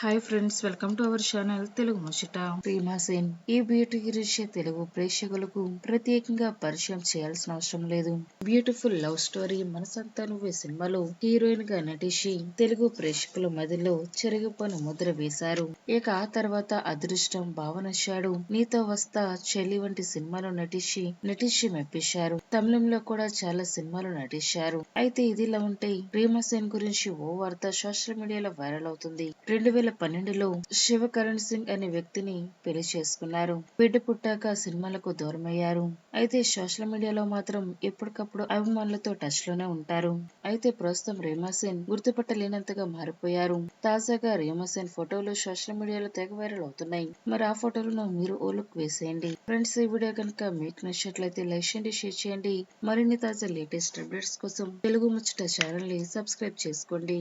Hi friends welcome to our channel Telugu ముచ్చట రీమా సేన్ ఈ beauty గురించి తెలుగు ప్రేక్షకులకు ప్రత్యేకంగా పరిచయం చేయాల్సిన అవసరం లేదు. బ్యూటిఫుల్ లవ్ స్టోరీ మనసంతా నువ్వే సినిమాలో హీరోయిన్గా నటించి తెలుగు ప్రేక్షకుల మధ్యలో చెరిగిపోని ముద్ర వేశారు. ఇక ఆ తర్వాత అదృష్టం భావనశాడు నీతో వస్తా చెల్లి వంటి సినిమాలో నటించి నటించి మెప్పించారు. తమిళంలో కూడా చాలా సినిమాలు నటించారు. అయితే ఇదిలా ఉంటే రీమా సేన్ గురించి ఓ వార్త సోషల్ మీడియాలో వైరల్ అవుతుంది. రెండు వేల పన్నెండులో శివకరణ్ సింగ్ అనే వ్యక్తిని పెళ్ళి చేసుకున్నారు. బిడ్డ పుట్టాక సినిమాలకు దూరమయ్యారు. అయితే సోషల్ మీడియాలో మాత్రం ఎప్పటికప్పుడు అభిమానులతో టచ్లోనే ఉంటారు. అయితే ప్రస్తుతం రేమాసేన్ గుర్తుపట్టలేనంతగా మారిపోయారు. తాజాగా రేమాసేన్ ఫోటోలు సోషల్ మీడియాలో తెగ వైరల్ అవుతున్నాయి. మరి ఆ ఫోటోలను మీరు ఓ లుక్ వేసేయండి. ఫ్రెండ్స్ ఈ వీడియో కనుక మీకు నచ్చినట్లయితే లైక్ చేయండి షేర్ చేయండి. మరిన్ని తాజా లేటెస్ట్ అప్డేట్స్ కోసం తెలుగు ముచ్చట ఛానల్ని సబ్స్క్రైబ్ చేసుకోండి.